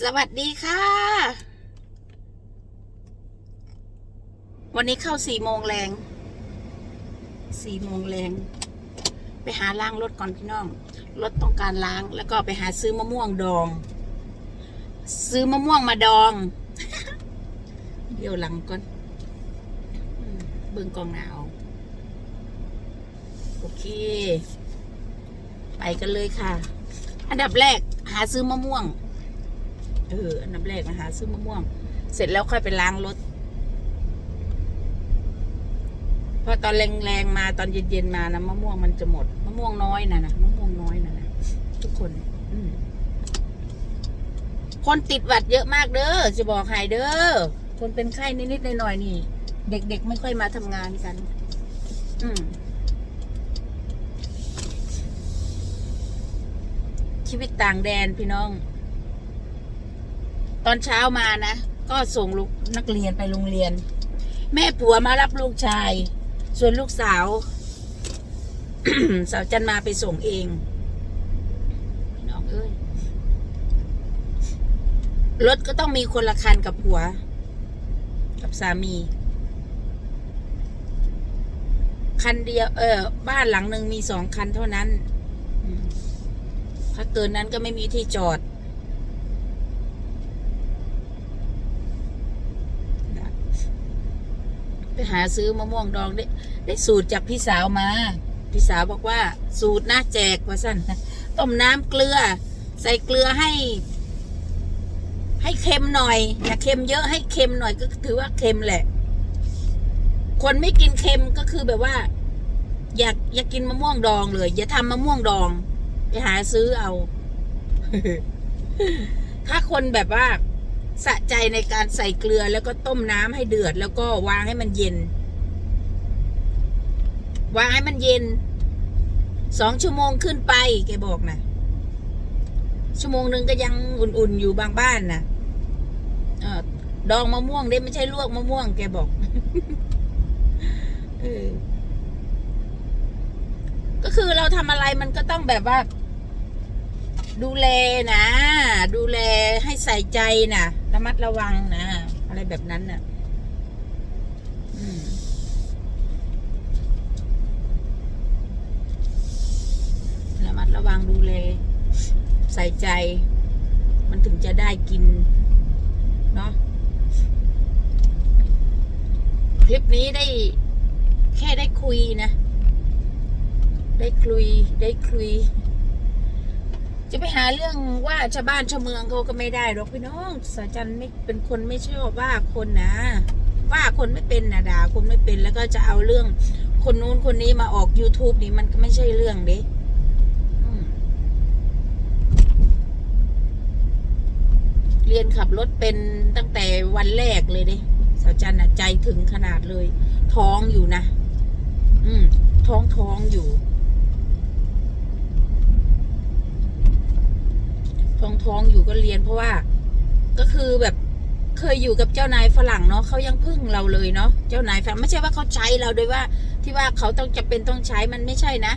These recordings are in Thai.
สวัสดีค่ะ วันนี้เข้าสี่โมงแรงสี่โมงแรง ไปหาล้างรถก่อนพี่น้อง รถต้องการล้างแล้วก็ไปหาซื้อมะม่วงดอง ซื้อมะม่วงมาดอง เดี๋ยวหลังก่อนเบิ่งกองหนาวโอเค ไปกันเลยค่ะ อันดับแรกหาซื้อมะม่วง เอออันดับแรกนะหาซื้อมะม่วง เสร็จแล้วค่อยไปล้างรถเพราะตอนแรงๆมาตอนเย็นๆมานะมะม่วงมันจะหมดมะม่วงน้อยนะนะมะม่วงน้อยนะนะทุกคน อืคนติดหวัดเยอะมากเด้อจะบอกให้เด้อคนเป็นไข้นิดๆหน่อยๆนี่ เด็กๆไม่ค่อยมาทำงานกัน อืมชีวิตต่างแดนพี่น้อง ตอนเช้ามานะ ก็ส่งลูกนักเรียนไปโรงเรียน แม่ผัวมารับลูกชาย ส่วนลูกสาว สาวจันมาไปส่งเองน้องเอ้ยรถก็ต้องมีคนละคันกับผัว กับสามี คันเดียว เออ บ้านหลังหนึ่งมีสองคันเท่านั้น ถ้าเกินนั้นก็ไม่มีที่จอด ไปหาซื้อมะม่วงดองได้ ได้สูตรจากพี่สาวมา พี่สาวบอกว่า สูตรนะแจกว่าสั้นต้มน้ำเกลือ ใส่เกลือให้ ให้เค็มหน่อยอย่าเค็มเยอะให้เค็มหน่อยก็ถือว่าเค็มแหละ คนไม่กินเค็มก็คือแบบว่า อยากอยากกินมะม่วงดองเลย อย่าทำมะม่วงดอง ไปหาซื้อเอา ถ้าคนแบบว่า สะใจในการใส่เกลือแล้วก็ต้มน้ำให้เดือด แล้วก็วางให้มันเย็น วางให้มันเย็นสองชั่วโมงขึ้นไปแกบอกนะชั่วโมงหนึ่งก็ยังอุ่นๆอยู่บางบ้านนะเออดองมะม่วงได้ไม่ใช่ลวกมะม่วง แกบอกเออก็คือเราทำอะไรมันก็ต้องแบบว่า ดูแลนะ ดูแลให้ใส่ใจนะระมัดระวังนะอะไรแบบนั้นน่ะระมัดระวังดูแลใส่ใจ มันถึงจะได้กิน เนาะคลิปนี้ได้แค่ได้คุยนะ ได้คุย ได้คุย จะไปหาเรื่องว่าชาวบ้านชาวเมืองเขาก็ไม่ได้หรอกพี่น้องสาจันไม่เป็นคนไม่ชอบว่าคนนะ ว่าคนไม่เป็นนะด่าคนไม่เป็นแล้วก็จะเอาเรื่อง คนนู้นคนนี้มาออก YouTube นี่มันก็ไม่ใช่เรื่องเด้เรียนขับรถเป็นตั้งแต่วันแรกเลยเด้สาวจันนะใจถึงขนาดเลย ท้องอยู่นะ อืม ท้องท้องอยู่ ท้องท้องอยู่ก็เรียนเพราะว่า ก็คือแบบเคยอยู่กับเจ้านายฝรั่งเนาะเขายังพึ่งเราเลยเนาะเจ้านายฝรั่งไม่ใช่ว่าเขาใช้เราโดยว่า ที่ว่าเขาต้องจะเป็นต้องใช้มันไม่ใช่นะ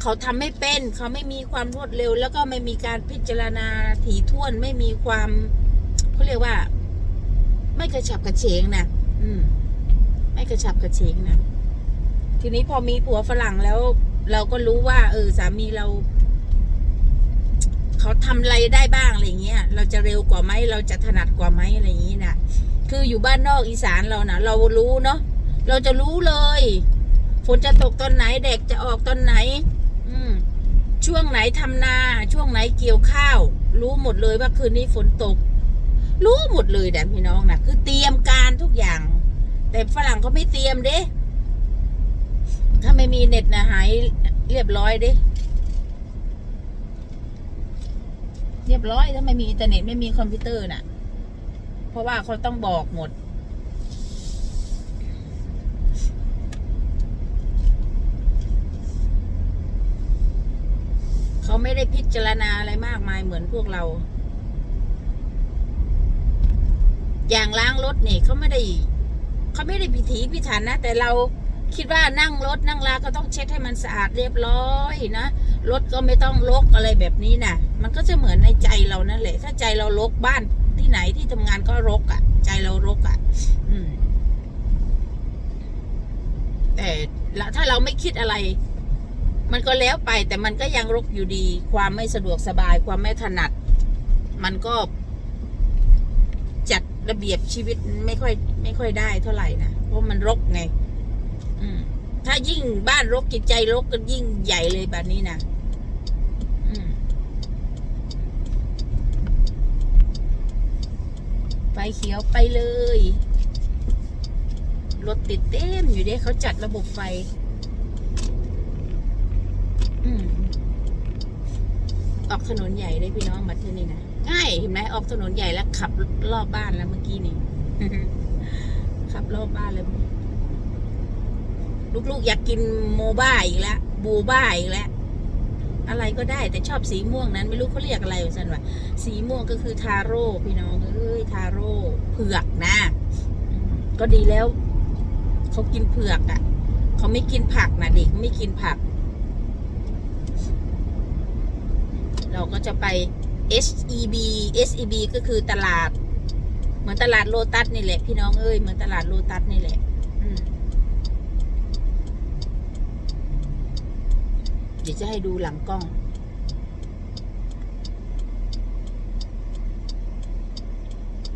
เขาทำไม่เป็นเขาไม่มีความรวดเร็ว แล้วก็ไม่มีการพิจารณาถี่ถ้วนไม่มีความเขาเรียกว่า ไม่กระฉับกระเฉงนะอืม ไม่กระฉับกระเฉงนะทีนี้พอมีผัวฝรั่งแล้ว เราก็รู้ว่า เออ สามีเรา เขาทำอะไรได้บ้างอะไรเงี้ย เราจะเร็วกว่าไหมเราจะถนัดกว่าไหมอะไรอย่างนี้นะคืออยู่บ้านนอกอีสานเรานะเรารู้เนาะเราจะรู้เลยฝนจะตกตอนไหนแดดจะออกตอนไหน อืม ช่วงไหนทำนา ช่วงไหนเกี่ยวข้าว รู้หมดเลยว่าคืนนี้ฝนตก รู้หมดเลยแดพี่น้องนะคือเตรียมการทุกอย่าง แต่ฝรั่งเขาไม่เตรียมเด้ถ้าไม่มีเน็ตนะหายเรียบร้อยเด้ เรียบร้อยถ้าไม่มีอินเทอร์เน็ตไม่มีคอมพิวเตอร์น่ะ เพราะว่าเขาต้องบอกหมด เขาไม่ได้พิจารณาอะไรมากมายเหมือนพวกเรา อย่างล้างรถเนี่ยเขาไม่ได้ เขาไม่ได้พิถีพิถันนะ แต่เรา คิดว่านั่งรถนั่งลาก็ต้องเช็ดให้มันสะอาดเรียบร้อยนะรถก็ไม่ต้องรกอะไรแบบนี้นะมันก็จะเหมือนในใจเรานั่นแหละ ถ้าใจเรารกบ้านที่ไหนที่ทำงานก็รกอะ่ะ ใจเรารกอะ่ะ อืม แต่ถ้าเราไม่คิดอะไร มันก็แล้วไป แต่มันก็ยังรกอยู่ดี ความไม่สะดวกสบาย ความไม่ถนัด มันก็จัดระเบียบชีวิตไม่ค่อย ไม่ค่อยได้เท่าไหร่นะเพราะมันรกไง ถ้ายิ่งบ้านรกจิตใจรกก็ยิ่งใหญ่เลยแบบนี้นะไฟเขียวไปเลย รถติดเต็มอยู่เด้เขาจัดระบบไฟ ออกถนนใหญ่เลยพี่น้องมาที่นี่นะง่ายเห็นไหมออกถนนใหญ่แล้วขับรอบบ้านแล้วเมื่อกี้นี่ ขับรอบบ้านเลย ลูกๆอยากกินโมบ้าอีกแล้วบูบ้าอีกแล้วอะไรก็ได้แต่ชอบสีม่วงนั้น ไม่รู้เขาเรียกอะไรสันว่าสีม่วงก็คือทาโร่พี่น้องเอ้ยทาโร่เผือกนะ ก็ดีแล้วเขากินเผือกอะ่ะเขาไม่กินผักนะเด็กไม่กินผัก เราก็จะไป SEB SEB ก็คือตลาด เหมือนตลาดโลตัสนี่แหละ พี่น้องเอ้ยเหมือนตลาดโลตัสนี่แหละ อืม เดี๋ยวจะให้ดูหลังกล้อง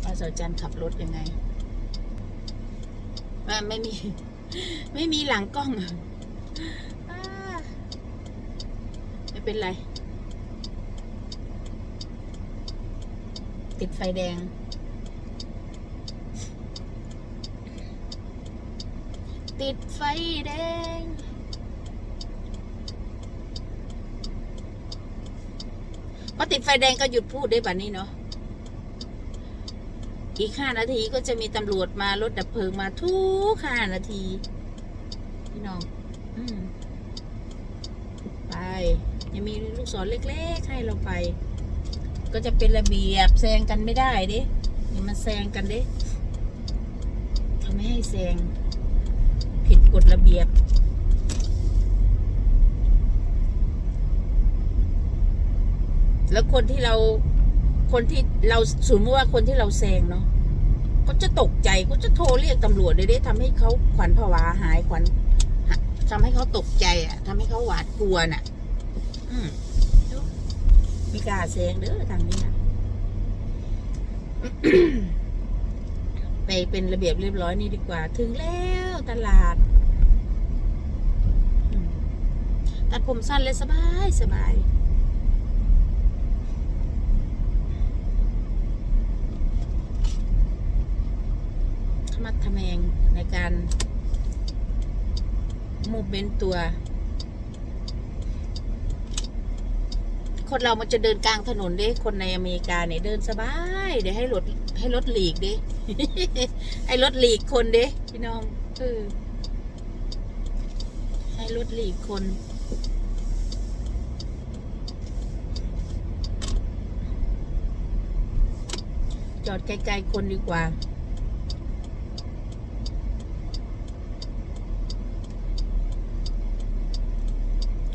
ว่าสาวจันขับรถยังไงไม่ไม่มี ไม่มีหลังกล้องอไม่เป็นไร ติดไฟแดง ติดไฟแดง พอ ติดไฟแดงก็หยุดพูดได้แบบนี้เนาะอีกห้านาทีก็จะมีตำรวจมารถดับเพลิงมาทุกห้านาที พี่น้องอไป ยังมีลูกศรเล็ก ๆ ให้เราไป ก็จะเป็นระเบียบแซงกันไม่ได้ดินี่มันแซงกันดิเขาไม่ให้แซง ผิดกฎระเบียบ แล้วคนที่เราคนที่เราสมมติว่าคนที่เราแซงเนาะก็จะตกใจก็จะโทรเรียกตำรวจเลยได้ทำให้เขาขวัญผวาหายขวัญทำให้เขาตกใจอะทำให้เขาหวาดกลัวน่ะ อืมดูมีกล้าแซงเด้อทางนี้นะไปเป็นระเบียบเรียบร้อยนี่ดีกว่า ถึงแล้วตลาด ตัดผมสั้นเลยสบายสบาย มักทะแมงในการมูเบนตัว คนเรามันจะเดินกลางถนนเด้ คนในอเมริกาเนี่ยเดินสบาย เดี๋ยวให้รถให้รถหลีกเด้ให้รถหลีกคนเด้พี่น้องเออให้รถหลีกคนจอดไกลๆคนดีกว่า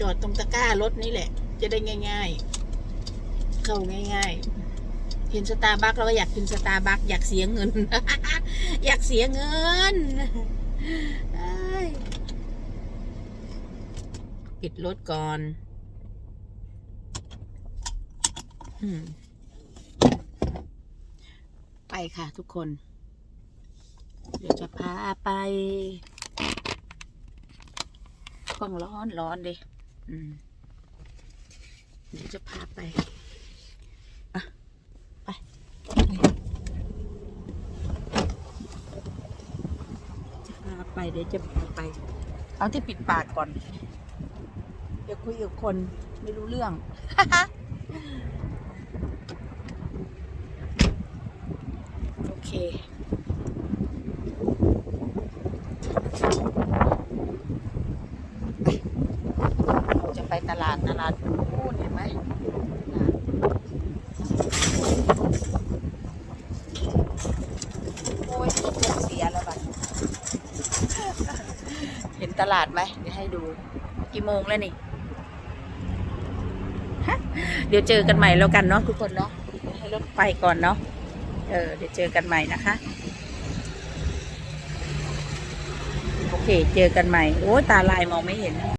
จอดตรงตะกร้ารถนี่แหละ จะได้ง่าย ๆ เข้าง่ายๆเห็นสตาร์บัคแล้วก็อยากกินสตาร์บัคอยากเสียเงิน อยากเสียเงินปิดรถก่อนอไปค่ะทุกคน เดี๋ยวจะพาไปกล้องร้อนร้อนดิ เดี๋ยวจะพาไปอะไปจะพาไปเดี๋ยวจะพาไป เอาที่ปิดปากก่อน เดี๋ยวคุยกับคนไม่รู้เรื่องโอเค จะไปตลาดูพูดเห็นไหมโอ้ยเสียแล้วบัดเห็นตลาดไหมเดี๋ยวให้ดูกี่โมงแล้วนี่เดี๋ยวเจอกันใหม่แล้วกันเนาะทุกคนเนาะให้รถไปก่อนเนาะเออเดี๋ยวเจอกันใหม่นะคะโอเค เจอกันใหม่ โอ้ยตาลายมองไม่เห็น